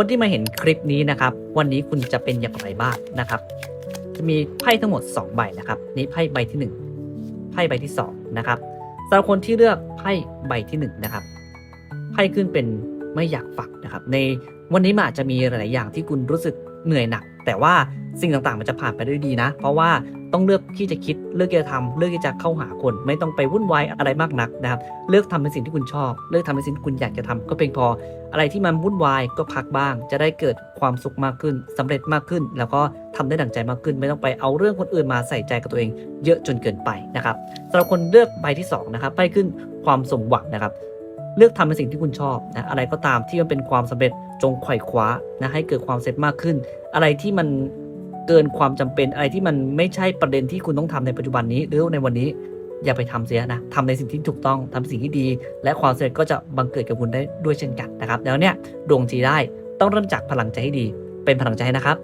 คนที่มาเห็นคลิปนี้นะครับ วันนี้คุณจะเป็นอย่างไรบ้างนะครับ จะมีไพ่ทั้งหมด 2 ใบนะครับ นี่ไพ่ใบที่ 1 ไพ่ใบที่ 2 นะครับสำหรับคนที่เลือกไพ่ใบที่1นะครับไพ่ขึ้นเป็นไม่อยากฝักนะครับ ในวันนี้อาจจะมีหลายอย่างที่คุณรู้สึกเหนื่อยหนัก แต่ว่าสิ่งต่างๆ มันจะผ่านไปด้วยดีนะ เพราะว่าต้องเลือกที่จะคิดเลือกที่จะทำเลือกที่จะเข้าหาคน ไม่ต้องไปวุ่นวายอะไรมากนักนะครับ เลือกทำในสิ่งที่คุณชอบ เลือกทำในสิ่งที่คุณอยากจะทำก็เพียงพอ อะไรที่มันวุ่นวายก็พักบ้าง จะได้เกิดความสุขมากขึ้นสำเร็จมากขึ้น แล้วก็ทำได้ดั่งใจมากขึ้น ไม่ต้องไปเอาเรื่องคนอื่นมาใส่ใจกับตัวเอง เยอะจนเกินไปนะครับสำหรับคนเลือกใบที่สองนะครับไพ่ขึ้นความสมหวังนะครับ เลือกทำในสิ่งที่คุณชอบนะอะไรก็ตามที่มันเป็นความสำเร็จ จงไขว่คว้านะให้เกิดความเสร็จมากขึ้น อะไรที่มันเกินความจำเป็นอะไรที่มันไม่ใช่ประเด็นที่คุณต้องทำในปัจจุบันนี้หรือในวันนี้อย่าไปทำเสียนะทำในสิ่งที่ถูกต้องทำสิ่งที่ดี และความสำเร็จก็จะบังเกิดกับคุณได้ด้วยเช่นกันนะครับ แล้วเนี่ยดวงจีได้ต้องเริ่มจากพลังใจให้ดี เป็นพลังใจนะครับ